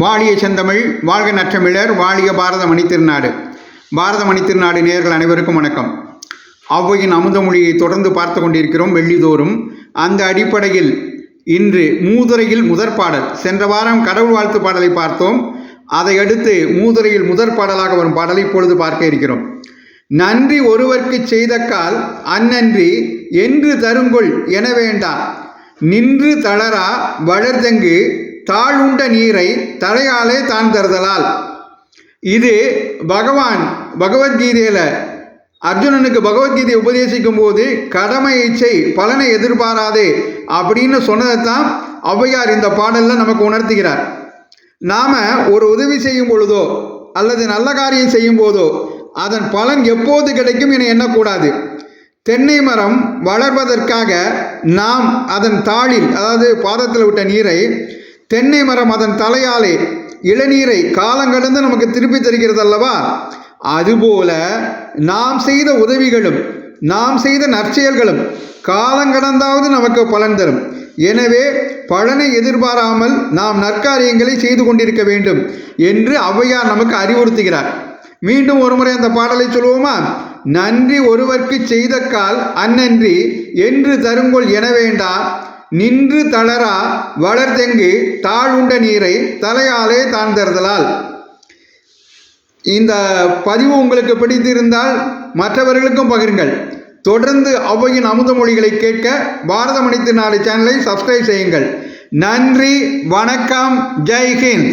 வாழிய செந்தமிழ் வாழ்க நற்றமிழர் வாழிய பாரத மணித்திருநாடு பாரத மணித்திருநாடு நேர்கள் அனைவருக்கும் வணக்கம். ஔவையின் அமுதமொழியை தொடர்ந்து பார்த்து கொண்டிருக்கிறோம் வெள்ளிதோறும். அந்த அடிப்படையில் இன்று மூதுரையில் முதற் பாடல் சென்ற வாரம் கடவுள் வாழ்த்து பாடலை பார்த்தோம். அதை அடுத்து மூதுரையில் முதற் பாடலாக வரும் பாடலை இப்பொழுது பார்க்க இருக்கிறோம். நன்றி ஒருவர்க்கு செய்தக்கால் அந்நன்றி என்று தருங்கொள் என வேண்டா. நின்று தளரா வளர்தங்கு தாழுண்ட நீரை தலையாலே தான் தருதலால். இது பகவான் பகவத்கீதையில் அர்ஜுனனுக்கு பகவத்கீதை உபதேசிக்கும் போது கடமையை செய் பலனை எதிர்பாராதே அப்படின்னு சொன்னதைத்தான் ஔவையார் இந்த பாடலில் நமக்கு உணர்த்துகிறார். நாம் ஒரு உதவி செய்யும் பொழுதோ அல்லது நல்ல காரியம் செய்யும் போதோ அதன் பலன் எப்போது கிடைக்கும் என எண்ணக்கூடாது. தென்னை மரம் வளர்வதற்காக நாம் அதன் தாளில் அதாவது பாதத்தில் விட்ட நீரை தென்னை மரம் அதன் தலையாலே இளநீரை காலங்கடந்து நமக்கு திருப்பி தருகிறது அல்லவா? அதுபோல நாம் செய்த உதவிகளும் நாம் செய்த நற்செயல்களும் காலங்கடந்தாவது நமக்கு பலன் தரும். எனவே பலனை எதிர்பாராமல் நாம் நற்காரியங்களை செய்து கொண்டிருக்க வேண்டும் என்று ஔவையார் நமக்கு அறிவுறுத்துகிறார். மீண்டும் ஒருமுறை அந்த பாடலை சொல்லுவோமா? நன்றி ஒருவர்க்கு செய்த கால் அந்நன்றி என்று தருங்கொள் என வேண்டா. நின்று தளரா வளர்தெங்கு தாழுண்ட நீரை தலையாலே தாழ்ந்தறுதலால் இந்த பதிவு உங்களுக்கு பிடித்திருந்தால் மற்றவர்களுக்கும் பகிருங்கள். தொடர்ந்து ஔவையின் அமுத மொழிகளை கேட்க பாரத மணித்து நாலு சேனலை சப்ஸ்கிரைப் செய்யுங்கள். நன்றி வணக்கம் ஜெய்ஹிந்த்